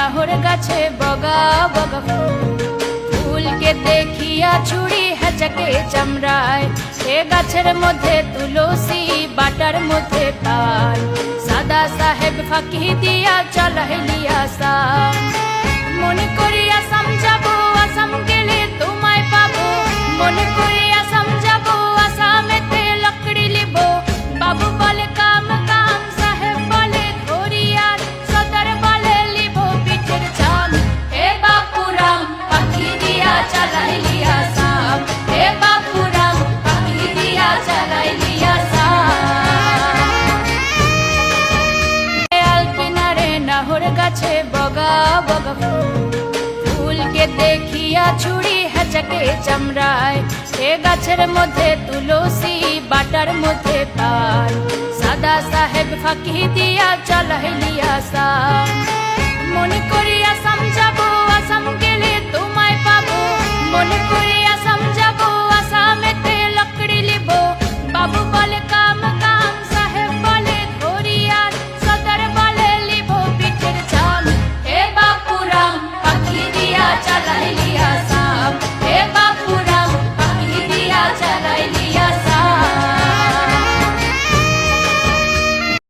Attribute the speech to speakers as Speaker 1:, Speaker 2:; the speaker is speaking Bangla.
Speaker 1: নাহর গাছে বগা বগা ফুল। ফুলকে দেখিয়া ছুরি হেঁচাকে চামড়ায়। সে গাছের মধ্যে তুলসী বাটার মধ্যে তাল সাদা সাহেব ফাঁকি দিয়া চলাইলিয়া সা গাছে বগা বগা ফুল। ফুলকে দেখিয়া ছুরি হেঁচাকে চামড়ায়। সে গাছের মধ্যে তুলসী বাটার মধ্যে পাই সাদা সাহেব ফাঁকি দিয়া চলাইলিয়া সা i Chalaini.